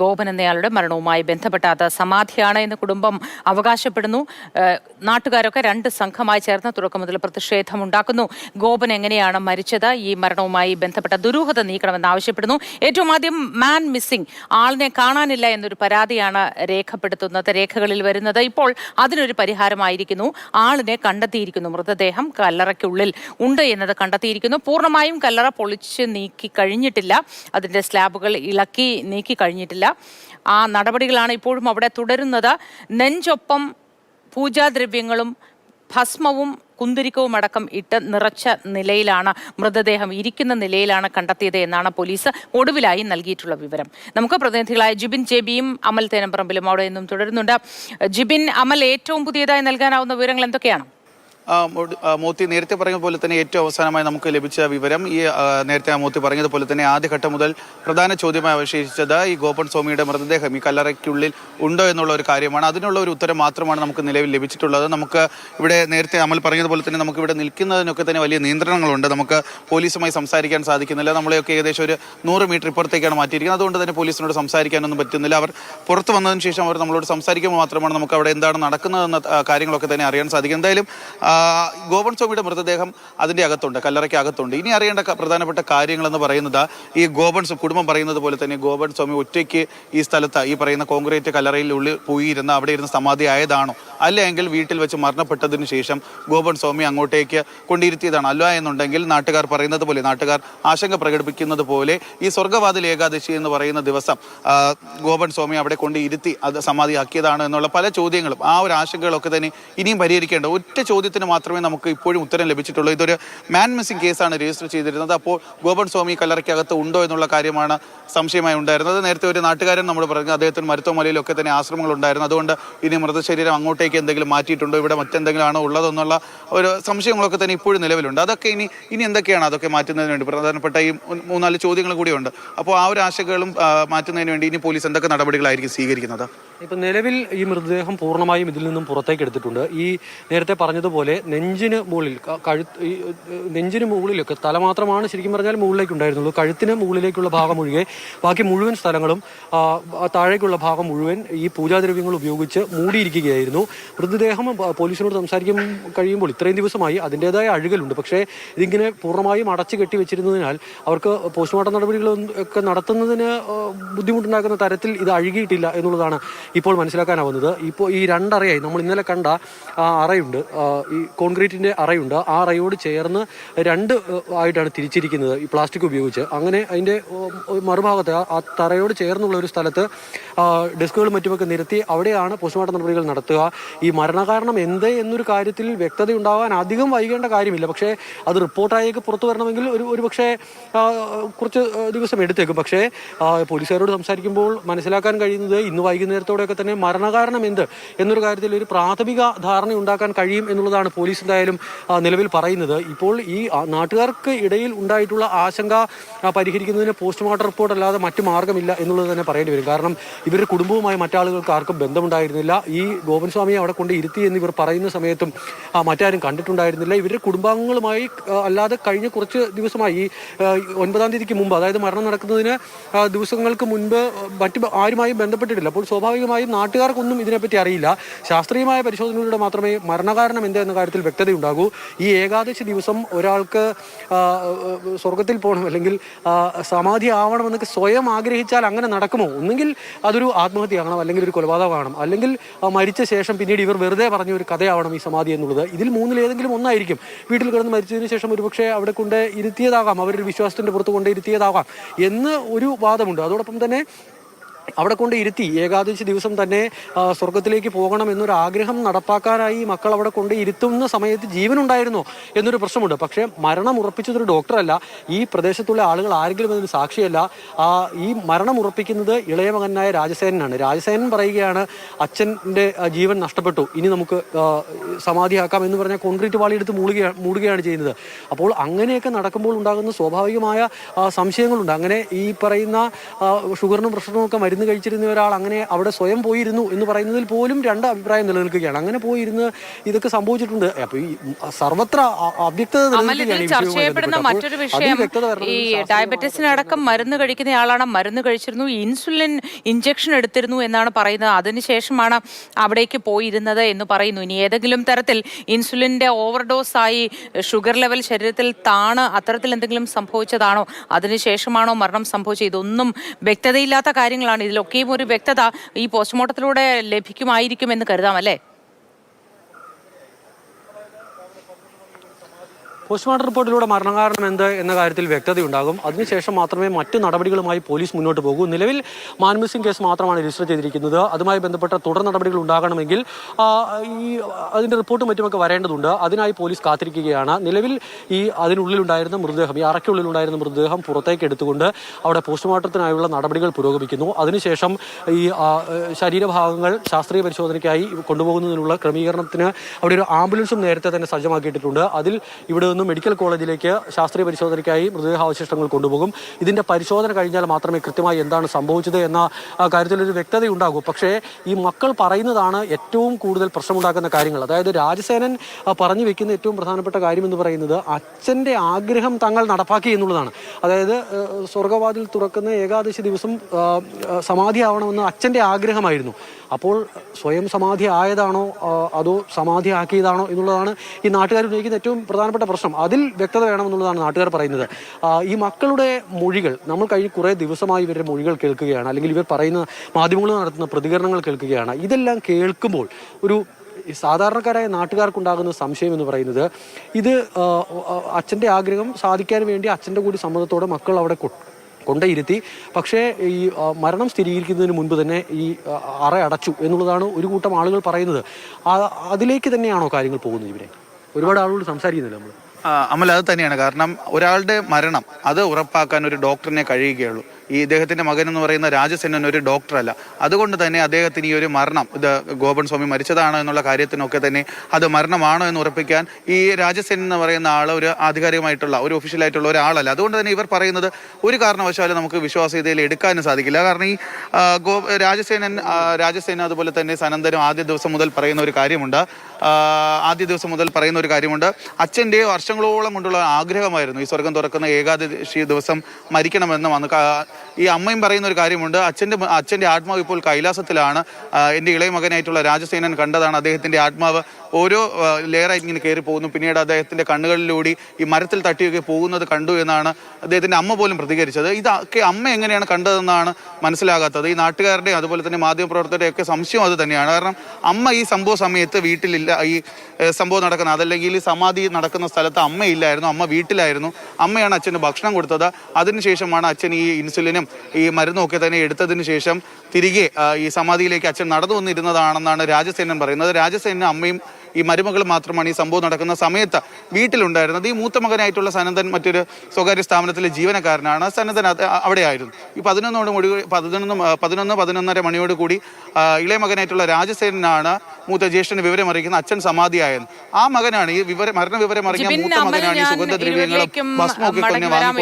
ഗോപൻ എന്നയാളുടെ മരണവുമായി ബന്ധപ്പെട്ട അത് സമാധിയാണ് എന്ന് കുടുംബം അവകാശപ്പെടുന്നു. നാട്ടുകാരൊക്കെ രണ്ട് സംഘമായി ചേർന്ന് തുടക്കം മുതൽ പ്രതിഷേധമുണ്ടാക്കുന്നു ഗോപൻ എങ്ങനെയാണ് മരിച്ചത്? ഈ മരണവുമായി ബന്ധപ്പെട്ട ദുരൂഹത നീക്കണമെന്ന് ആവശ്യപ്പെടുന്നു. ഏറ്റവും ആദ്യം മാൻ മിസ്സിംഗ് ആളിനെ കാണാനില്ല എന്നൊരു പരാതിയാണ് രേഖപ്പെടുത്തുന്നത് രേഖകളിൽ വരുന്നത്. ഇപ്പോൾ അതിനൊരു പരിഹാരമായിരിക്കുന്നു. ആളിനെ കണ്ടെത്തിയിരിക്കുന്നു. മൃതദേഹം കല്ലറയ്ക്കുള്ളിൽ ഉണ്ട് എന്നത് കണ്ടെത്തിയിരിക്കുന്നു. പൂർണമായും കല്ലറ പൊളിച്ച് നീക്കി കഴിഞ്ഞിട്ടില്ല. അതിന്റെ സ്ലാബുകൾ ഇളക്കി നീക്കി കഴിഞ്ഞിട്ടില്ല. ആ നടപടികളാണ് ഇപ്പോഴും അവിടെ തുടരുന്നത്. നെഞ്ചൊപ്പം പൂജാദ്രവ്യങ്ങളും ഭസ്മവും കുന്തിരിക്കവും അടക്കം ഇട്ട് നിറച്ച നിലയിലാണ് മൃതദേഹം ഇരിക്കുന്ന നിലയിലാണ് കണ്ടെത്തിയത് എന്നാണ് പോലീസ് ഒടുവിലായി നൽകിയിട്ടുള്ള വിവരം. നമുക്ക് പ്രതിനിധികളായ ജിബിൻ ജെബിയും അമൽ തേനമ്പറമ്പിലും അവിടെ നിന്നും തുടരുന്നുണ്ട്. ജിബിൻ അമൽ ഏറ്റവും പുതിയതായി നൽകാനാവുന്ന വിവരങ്ങൾ എന്തൊക്കെയാണ്? മോത്തി നേരത്തെ പറഞ്ഞ പോലെ തന്നെ ഏറ്റവും അവസാനമായി നമുക്ക് ലഭിച്ച വിവരം ഈ നേരത്തെ മോത്തി പറഞ്ഞതുപോലെ തന്നെ ആദ്യഘട്ടം മുതൽ പ്രധാന ചോദ്യമായി അവശേഷിച്ചത് ഈ ഗോപൻ സ്വാമിയുടെ മൃതദേഹം ഈ കല്ലറയ്ക്കുള്ളിൽ ഉണ്ടോ എന്നുള്ള ഒരു കാര്യമാണ്. അതിനുള്ള ഒരു ഉത്തരം മാത്രമാണ് നമുക്ക് നിലവിൽ ലഭിച്ചിട്ടുള്ളത്. നമുക്ക് ഇവിടെ നേരത്തെ അമൽ പറഞ്ഞതുപോലെ തന്നെ നമുക്ക് ഇവിടെ നിൽക്കുന്നതിനൊക്കെ തന്നെ വലിയ നിയന്ത്രണങ്ങളുണ്ട്. നമുക്ക് പോലീസുമായി സംസാരിക്കാൻ സാധിക്കുന്നില്ല. നമ്മളെയൊക്കെ ഏകദേശം ഒരു നൂറ് മീറ്റർ ഇപ്പുറത്തേക്കാണ് മാറ്റിയിരിക്കുന്നത്. അതുകൊണ്ട് തന്നെ പോലീസിനോട് സംസാരിക്കാനൊന്നും പറ്റുന്നില്ല. അവർ പുറത്ത് വന്നതിന് ശേഷം അവർ നമ്മളോട് സംസാരിക്കുമ്പോൾ മാത്രമാണ് നമുക്ക് അവിടെ എന്താണ് നടക്കുന്നതെന്ന കാര്യങ്ങളൊക്കെ തന്നെ അറിയാൻ സാധിക്കും. എന്തായാലും ഗോപൻ സ്വാമിയുടെ മൃതദേഹം അതിന്റെ അകത്തുണ്ട് കല്ലറയ്ക്ക് അകത്തുണ്ട് ഇനി അറിയേണ്ട പ്രധാനപ്പെട്ട കാര്യങ്ങളെന്ന് പറയുന്നത് ഈ ഗോപൻ കുടുംബം പറയുന്നത് പോലെ തന്നെ ഗോപൻ സ്വാമി ഒറ്റയ്ക്ക് ഈ സ്ഥലത്ത് ഈ പറയുന്ന കോൺക്രീറ്റ് കല്ലറയിൽ ഉള്ളിൽ പോയി ഇരുന്ന് അവിടെ ഇരുന്ന് സമാധി ആയതാണോ? അല്ലെങ്കിൽ വീട്ടിൽ വെച്ച് മരണപ്പെട്ടതിന് ശേഷം ഗോപൻ സ്വാമി അങ്ങോട്ടേക്ക് കൊണ്ടിരുത്തിയതാണ്? അല്ല എന്നുണ്ടെങ്കിൽ നാട്ടുകാർ പറയുന്നത് പോലെ നാട്ടുകാർ ആശങ്ക പ്രകടിപ്പിക്കുന്നത് പോലെ ഈ സ്വർഗവാതിൽ ഏകാദശി എന്ന് പറയുന്ന ദിവസം ഗോപൻ സ്വാമി അവിടെ കൊണ്ട് ഇരുത്തി അത് സമാധിയാക്കിയതാണ് എന്നുള്ള പല ചോദ്യങ്ങളും ആ ഒരു ആശങ്കകളൊക്കെ തന്നെ ഇനിയും പരിഹരിക്കേണ്ട. ഒറ്റ ചോദ്യത്തിന് മാത്രമേ നമുക്ക് ഇപ്പോഴും ഉത്തരം ലഭിച്ചിട്ടുള്ളൂ. ഇതൊരു മാൻ മിസ്സിംഗ് കേസാണ് രജിസ്റ്റർ ചെയ്തിരുന്നത്. അപ്പോൾ ഗോപൻ സ്വാമി കല്ലറയ്ക്കകത്ത് ഉണ്ടോ എന്നുള്ള കാര്യമാണ് സംശയമായി ഉണ്ടായിരുന്നത്. നേരത്തെ ഒരു നാട്ടുകാരൻ നമ്മൾ പറഞ്ഞു അദ്ദേഹത്തിന് മരുത്തോമലയിലൊക്കെ തന്നെ ആശ്രമങ്ങൾ ഉണ്ടായിരുന്നു. അതുകൊണ്ട് ഇനി മൃതശരീരം അങ്ങോട്ടേക്ക് എന്തെങ്കിലും മാറ്റിയിട്ടുണ്ടോ? ഇവിടെ മറ്റെന്തെങ്കിലും ആണോ ഉള്ളതെന്നുള്ള ഒരു സംശയങ്ങളൊക്കെ തന്നെ ഇപ്പോഴും നിലവിലുണ്ട്. അതൊക്കെ ഇനി ഇനി എന്തൊക്കെയാണ് അതൊക്കെ മാറ്റുന്നതിന് വേണ്ടി? പ്രധാനപ്പെട്ട ഈ മൂന്നാൽ ചോദ്യങ്ങൾ കൂടിയുണ്ട്. അപ്പോൾ ആ ഒരു ആശങ്കകളും ആ, മാറ്റുന്നതിന് വേണ്ടി ഇനി പോലീസ് എന്തൊക്കെ നടപടികളായിരിക്കും സ്വീകരിക്കുന്നത്? ഇപ്പം നിലവിൽ ഈ മൃതദേഹം പൂർണമായും ഇതിൽ നിന്നും പുറത്തേക്ക് എടുത്തിട്ടുണ്ട്. ഈ നേരത്തെ പറഞ്ഞതുപോലെ നെഞ്ചിന് മുകളിൽ കഴു കഴുത്ത് നെഞ്ചിന് മുകളിലൊക്കെ തല മാത്രമാണ് ശരിക്കും പറഞ്ഞാൽ മുകളിലേക്ക് ഉണ്ടായിരുന്നുള്ളൂ കഴുത്തിന് മുകളിലേക്കുള്ള ഭാഗം ഒഴികെ ബാക്കി മുഴുവൻ സ്ഥലങ്ങളും താഴേക്കുള്ള ഭാഗം മുഴുവൻ ഈ പൂജാദ്രവ്യങ്ങൾ ഉപയോഗിച്ച് മൂടിയിരിക്കുകയായിരുന്നു. മൃതദേഹം പോലീസിനോട് സംസാരിക്കാൻ കഴിയുമ്പോൾ ഇത്രയും ദിവസമായി അതിന്റെതായ അഴുകലുണ്ട്. പക്ഷേ ഇതിങ്ങനെ പൂർണമായും അടച്ചു കെട്ടി വെച്ചിരുന്നതിനാൽ അവർക്ക് പോസ്റ്റ്മോർട്ടം നടപടികൾ ഒക്കെ നടത്തുന്നതിന് ബുദ്ധിമുട്ടുണ്ടാക്കുന്ന തരത്തിൽ ഇത് അഴുകിയിട്ടില്ല എന്നുള്ളതാണ് ഇപ്പോൾ മനസ്സിലാക്കാനാവുന്നത്. ഇപ്പോൾ ഈ രണ്ടറയായി നമ്മൾ ഇന്നലെ കണ്ട ആ അറയുണ്ട്. ഈ കോൺക്രീറ്റിന്റെ അറയുണ്ട്. ആ അറയോട് ചേർന്ന് രണ്ട് ആയിട്ടാണ് തിരിച്ചിരിക്കുന്നത് ഈ പ്ലാസ്റ്റിക് ഉപയോഗിച്ച്. അങ്ങനെ അതിന്റെ മറുഭാഗത്ത് ആ- തറയോട് ചേർന്നുള്ള ഒരു സ്ഥലത്ത് ഡെസ്കുകളും മറ്റുമൊക്കെ നിരത്തി അവിടെയാണ് പോസ്റ്റ്മോർട്ടം നടപടികൾ നടത്തുക. ഈ മരണകാരണം എന്ത് എന്നൊരു കാര്യത്തിൽ വ്യക്തത ഉണ്ടാകാൻ അധികം വൈകേണ്ട കാര്യമില്ല. പക്ഷേ അത് റിപ്പോർട്ടായേക്ക് പുറത്തു വരണമെങ്കിൽ ഒരു ഒരു പക്ഷേ കുറച്ച് ദിവസം എടുത്തേക്കും. പക്ഷേ പോലീസുകാരോട് സംസാരിക്കുമ്പോൾ മനസ്സിലാക്കാൻ കഴിയുന്നത് ഇന്ന് വൈകുന്നേരത്തോടെയൊക്കെ തന്നെ മരണകാരണം എന്ത് എന്നൊരു കാര്യത്തിൽ ഒരു പ്രാഥമിക ധാരണ ഉണ്ടാക്കാൻ കഴിയും എന്നുള്ളതാണ് പോലീസ് എന്തായാലും നിലവിൽ പറയുന്നത്. ഇപ്പോൾ ഈ നാട്ടുകാർക്ക് ഇടയിൽ ഉണ്ടായിട്ടുള്ള ആശങ്ക പരിഹരിക്കുന്നതിന് പോസ്റ്റ്മോർട്ടം റിപ്പോർട്ട് അല്ലാതെ മറ്റു മാർഗമില്ല എന്നുള്ളത് തന്നെ പറയേണ്ടി വരും. കാരണം ഇവരുടെ കുടുംബവുമായി മറ്റാളുകൾക്ക് ആർക്കും ബന്ധമുണ്ടായിരുന്നില്ല. ഈ ഗോപൻസ്വാമിയെ അവിടെ കൊണ്ട് ഇരുത്തി എന്ന് ഇവർ പറയുന്ന സമയത്തും മറ്റാരും കണ്ടിട്ടുണ്ടായിരുന്നില്ല. ഇവരുടെ കുടുംബാംഗങ്ങളുമായി അല്ലാതെ കഴിഞ്ഞ കുറച്ച് ദിവസമായി ഈ ഒൻപതാം തീയതിക്ക് മുമ്പ് അതായത് മരണം നടക്കുന്നതിന് ദിവസങ്ങൾക്ക് മുൻപ് മറ്റു ആരുമായും ബന്ധപ്പെട്ടിട്ടില്ല. അപ്പോൾ സ്വാഭാവികമായും നാട്ടുകാർക്കൊന്നും ഇതിനെപ്പറ്റി അറിയില്ല. ശാസ്ത്രീയമായ പരിശോധനയിലൂടെ മാത്രമേ മരണകാരണം എന്ത് എന്ന കാര്യത്തിൽ വ്യക്തതയുണ്ടാകൂ. ഈ ഏകാദശി ദിവസം ഒരാൾക്ക് സ്വർഗത്തിൽ പോകണം അല്ലെങ്കിൽ സമാധി ആവണമെന്നൊക്കെ സ്വയം ആഗ്രഹിച്ചാൽ അങ്ങനെ നടക്കുമോ? ഒന്നുകിൽ അതൊരു ആത്മഹത്യയാകണം അല്ലെങ്കിൽ ഒരു കൊലപാതകമാകണം അല്ലെങ്കിൽ മരിച്ച ശേഷം പിന്നീട് ഇവർ വെറുതെ പറഞ്ഞ ഒരു കഥയാവണം ഈ സമാധി എന്നുള്ളത്. ഇതിൽ മൂന്നിലേതെങ്കിലും ഒന്നായിരിക്കും. വീട്ടിൽ കിടന്ന് മരിച്ചതിന് ശേഷം ഒരുപക്ഷെ അവിടെ കൊണ്ട് ഇരുത്തിയതാകാം. അവരൊരു വിശ്വാസത്തിന്റെ പുറത്ത് കൊണ്ട് ഇരുത്തിയതാകാം എന്ന് ഒരു വാദമുണ്ട്. അതോടൊപ്പം തന്നെ അവിടെ കൊണ്ട് ഇരുത്തി ഏകാദശി ദിവസം തന്നെ സ്വർഗത്തിലേക്ക് പോകണം എന്നൊരു ആഗ്രഹം നടപ്പാക്കാനായി മക്കൾ അവിടെ കൊണ്ട് ഇരുത്തുന്ന സമയത്ത് ജീവനുണ്ടായിരുന്നോ എന്നൊരു പ്രശ്നമുണ്ട്. പക്ഷേ മരണം ഉറപ്പിച്ചതൊരു ഡോക്ടറല്ല. ഈ പ്രദേശത്തുള്ള ആളുകൾ ആരെങ്കിലും അതിന് സാക്ഷിയല്ല. ഈ മരണം ഉറപ്പിക്കുന്നത് ഇളയ മകനായ രാജസേനനാണ്. രാജസേനൻ പറയുകയാണ് അച്ഛന്റെ ജീവൻ നഷ്ടപ്പെട്ടു. ഇനി നമുക്ക് സമാധിയാക്കാം എന്ന് പറഞ്ഞാൽ കോൺക്രീറ്റ് വാളി എടുത്ത് മൂടുകയാണ് ചെയ്യുന്നത്. അപ്പോൾ അങ്ങനെയൊക്കെ നടക്കുമ്പോൾ ഉണ്ടാകുന്ന സ്വാഭാവികമായ സംശയങ്ങളുണ്ട്. അങ്ങനെ ഈ പറയുന്ന ഷുഗറിനും പ്രഷറിനും ഒക്കെ മരുന്ന് കഴിച്ചിരുന്ന ഒരാൾ അങ്ങനെ അവിടെ സ്വയം പോയിരുന്നു എന്ന് പറയുന്നതിൽ പോലും രണ്ട് അഭിപ്രായം നിലനിൽക്കുകയാണ്. അങ്ങനെ പോയിരുന്ന് ഇതൊക്കെ സംഭവിച്ചിട്ടുണ്ട്. അപ്പൊ ഈ സർവത്ര അവ്യക്തത നിലനിൽക്കുകയാണ് മറ്റൊരു വിഷയം. ഈ ഡയബറ്റീസിനടക്കം മരുന്ന് കഴിക്കുന്നയാളാണ് മരുന്ന് കഴിച്ചിരുന്നു. ഇൻസുലിൻ ഇഞ്ചക്ഷൻ എടുത്തിരുന്നു എന്നാണ് പറയുന്നത്. അതിനുശേഷമാണ് അവിടേക്ക് പോയിരുന്നത് എന്ന് പറയുന്നു. ഇനി ഏതെങ്കിലും തരത്തിൽ ഇൻസുലിന്റെ ഓവർഡോസ് ആയി ഷുഗർ ലെവൽ ശരീരത്തിൽ താണ് അത്തരത്തിൽ എന്തെങ്കിലും സംഭവിച്ചതാണോ? അതിനുശേഷമാണോ മരണം സംഭവിച്ചത്? ഇതൊന്നും വ്യക്തതയില്ലാത്ത കാര്യങ്ങളാണ് ഇതിലൊക്കെയും ഒരു വ്യക്തത ഈ പോസ്റ്റ്മോർട്ടത്തിലൂടെ ലഭിക്കുമായിരിക്കും എന്ന് കരുതാം അല്ലേ? പോസ്റ്റ്മോർട്ടം റിപ്പോർട്ടിലൂടെ മരണകാരണം എന്ത് എന്ന കാര്യത്തിൽ വ്യക്തതയുണ്ടാകും. അതിനുശേഷം മാത്രമേ മറ്റു നടപടികളുമായി പോലീസ് മുന്നോട്ട് പോകൂ. നിലവിൽ മാൻമിസിംഗ് കേസ് മാത്രമാണ് രജിസ്റ്റർ ചെയ്തിരിക്കുന്നത്. അതുമായി ബന്ധപ്പെട്ട തുടർ നടപടികൾ ഉണ്ടാകണമെങ്കിൽ ഈ അതിന്റെ റിപ്പോർട്ടും മറ്റുമൊക്കെ വരേണ്ടതുണ്ട്. അതിനായി പോലീസ് കാത്തിരിക്കുകയാണ്. നിലവിൽ ഈ അതിനുള്ളിലുണ്ടായിരുന്ന മൃതദേഹം ഈ അറയ്ക്കുള്ളിലുണ്ടായിരുന്ന മൃതദേഹം പുറത്തേക്ക് എടുത്തുകൊണ്ട് അവിടെ പോസ്റ്റ്മോർട്ടത്തിനായുള്ള നടപടികൾ പുരോഗമിക്കുന്നു. അതിനുശേഷം ഈ ശരീരഭാഗങ്ങൾ ശാസ്ത്രീയ പരിശോധനയ്ക്കായി കൊണ്ടുപോകുന്നതിനുള്ള ക്രമീകരണത്തിന് അവിടെ ഒരു ആംബുലൻസും നേരത്തെ തന്നെ സജ്ജമാക്കിയിട്ടുണ്ട്. അതിൽ ഇവിടെ നിന്ന് മെഡിക്കൽ കോളേജിലേക്ക് ശാസ്ത്രീയ പരിശോധനയ്ക്കായി മൃതദേഹാവശിഷ്ടങ്ങൾ കൊണ്ടുപോകും. ഇതിന്റെ പരിശോധന കഴിഞ്ഞാൽ മാത്രമേ കൃത്യമായി എന്താണ് സംഭവിച്ചത് എന്ന കാര്യത്തിലൊരു വ്യക്തതയുണ്ടാകൂ. പക്ഷേ ഈ മക്കൾ പറയുന്നതാണ് ഏറ്റവും കൂടുതൽ പ്രശ്നമുണ്ടാക്കുന്ന കാര്യങ്ങൾ. അതായത് രാജസേനൻ പറഞ്ഞു വെക്കുന്ന ഏറ്റവും പ്രധാനപ്പെട്ട കാര്യം എന്ന് പറയുന്നത് അച്ഛന്റെ ആഗ്രഹം തങ്ങൾ നടപ്പാക്കി എന്നുള്ളതാണ്. അതായത് സ്വർഗവാതിൽ തുറക്കുന്ന ഏകാദശി ദിവസം സമാധിയാവണമെന്ന് അച്ഛന്റെ ആഗ്രഹമായിരുന്നു. അപ്പോൾ സ്വയം സമാധി ആയതാണോ അതോ സമാധി ആക്കിയതാണോ എന്നുള്ളതാണ് ഈ നാട്ടുകാർ ഉന്നയിക്കുന്ന ഏറ്റവും പ്രധാനപ്പെട്ട പ്രശ്നം. അതിൽ വ്യക്തത വേണമെന്നുള്ളതാണ് നാട്ടുകാർ പറയുന്നത്. ഈ മക്കളുടെ മൊഴികൾ നമ്മൾ കഴിഞ്ഞ കുറേ ദിവസമായി ഇവരുടെ മൊഴികൾ കേൾക്കുകയാണ് അല്ലെങ്കിൽ ഇവർ പറയുന്ന മാധ്യമങ്ങൾ നടത്തുന്ന പ്രതികരണങ്ങൾ കേൾക്കുകയാണ്. ഇതെല്ലാം കേൾക്കുമ്പോൾ ഒരു സാധാരണക്കാരായ നാട്ടുകാർക്കുണ്ടാകുന്ന സംശയം എന്ന് പറയുന്നത് ഇത് അച്ഛന്റെ ആഗ്രഹം സാധിക്കാൻ വേണ്ടി അച്ഛന്റെ കൂടി സമ്മതത്തോടെ മക്കൾ അവിടെ കൊണ്ടേയിരുത്തി. പക്ഷേ ഈ മരണം സ്ഥിരീകരിക്കുന്നതിന് മുൻപ് തന്നെ ഈ അറ അടച്ചു എന്നുള്ളതാണ് ഒരു കൂട്ടം ആളുകൾ പറയുന്നത്. അതിലേക്ക് തന്നെയാണോ കാര്യങ്ങൾ പോകുന്നത് ഇവരെ? ഒരുപാട് ആളുകൾ സംസാരിക്കുന്നില്ല നമ്മൾ അമൽ അത് തന്നെയാണ്. കാരണം ഒരാളുടെ മരണം അത് ഉറപ്പാക്കാൻ ഒരു ഡോക്ടറിനെ കഴിയുകയുള്ളൂ. ഈ ഇദ്ദേഹത്തിന്റെ മകൻ എന്ന് പറയുന്ന രാജസേനൻ ഒരു ഡോക്ടറല്ല അതുകൊണ്ട് തന്നെ അദ്ദേഹത്തിന് ഈ ഒരു മരണം ഇത് ഗോപൻ സ്വാമി മരിച്ചതാണോ എന്നുള്ള കാര്യത്തിനൊക്കെ തന്നെ അത് മരണമാണോ എന്ന് ഉറപ്പിക്കാൻ ഈ രാജസേനൻ എന്ന് പറയുന്ന ആൾ ഒരു ആധികാരികമായിട്ടുള്ള ഒരു ഒഫീഷ്യലായിട്ടുള്ള ഒരാളല്ല. അതുകൊണ്ട് തന്നെ ഇവർ പറയുന്നത് ഒരു കാരണവശാലും നമുക്ക് വിശ്വാസ്യതയിൽ എടുക്കാനും സാധിക്കില്ല. കാരണം ഈ ഗോ രാജസേനൻ രാജസേന അതുപോലെ തന്നെ സനന്തരം ആദ്യ ദിവസം മുതൽ പറയുന്ന ഒരു കാര്യമുണ്ട്. ആദ്യ ദിവസം മുതൽ പറയുന്ന ഒരു കാര്യമുണ്ട്. അച്ഛന്റെ വർഷങ്ങളോളം കൊണ്ടുള്ള ആഗ്രഹമായിരുന്നു ഈ സ്വർഗം തുറക്കുന്ന ഏകാദശി ദിവസം മരിക്കണമെന്ന് വന്ന് ഈ അമ്മയും പറയുന്ന ഒരു കാര്യമുണ്ട്. അച്ഛന്റെ അച്ഛന്റെ ആത്മാവ് ഇപ്പോൾ കൈലാസത്തിലാണ്. എന്റെ ഇളയ മകനായിട്ടുള്ള രാജസേനൻ കണ്ടതാണ് അദ്ദേഹത്തിന്റെ ആത്മാവ്. ഓരോ ലെയറായി ഇങ്ങനെ കയറി പോകുന്നു. പിന്നീട് അദ്ദേഹത്തിന്റെ കണ്ണുകളിലൂടെ ഈ മരത്തിൽ തട്ടിയൊക്കെ പോകുന്നത് കണ്ടു എന്നാണ് അദ്ദേഹത്തിന്റെ അമ്മ പോലും പ്രതികരിച്ചത്. ഇതൊക്കെ അമ്മ എങ്ങനെയാണ് കണ്ടതെന്നാണ് മനസ്സിലാകാത്തത്. ഈ നാട്ടുകാരുടെയും അതുപോലെ തന്നെ മാധ്യമപ്രവർത്തകരുടെ ഒക്കെ സംശയം അത് തന്നെയാണ്. കാരണം അമ്മ ഈ സംഭവ സമയത്ത് വീട്ടിലില്ല ഈ സംഭവം നടക്കുന്ന അതല്ലെങ്കിൽ സമാധി നടക്കുന്ന സ്ഥലത്ത് അമ്മയില്ലായിരുന്നു അമ്മ വീട്ടിലായിരുന്നു. അമ്മയാണ് അച്ഛന് ഭക്ഷണം കൊടുത്തത്. അതിനുശേഷമാണ് അച്ഛൻ ഈ ഇൻസുലിനും ഈ മരുന്നും ഒക്കെ തന്നെ എടുത്തതിന് ശേഷം തിരികെ ഈ സമാധിയിലേക്ക് അച്ഛൻ നടന്നു വന്നിരുന്നതാണെന്നാണ് രാജസേനൻ പറയുന്നത്. രാജസേനും അമ്മയും ഈ മരുമകൾ മാത്രമാണ് ഈ സംഭവം നടക്കുന്ന സമയത്ത് വീട്ടിലുണ്ടായിരുന്നത്. ഈ മൂത്ത മകനായിട്ടുള്ള സനന്ദൻ മറ്റൊരു സ്വകാര്യ സ്ഥാപനത്തിലെ ജീവനക്കാരനാണ്. സനന്ദൻ അത് അവിടെ ആയിരുന്നു ഈ പതിനൊന്നോട് മണി പതിനൊന്ന് പതിനൊന്ന് പതിനൊന്നര മണിയോട് കൂടി ഇളയ മകനായിട്ടുള്ള രാജസേനാണ് മൂത്ത ജ്യേഷ്ഠന് വിവരം അറിയിക്കുന്ന അച്ഛൻ സമാധിയായത് ആ മകനാണ് ഈ വിവരം മരണ വിവരം അറിയിക്കുന്ന മൂത്ത മകനാണ് ഈ സുഗന്ധ സുഗന്ധദ്രവ്യങ്ങളും ഭസ്മൊക്കെ തന്നെ വാങ്ങി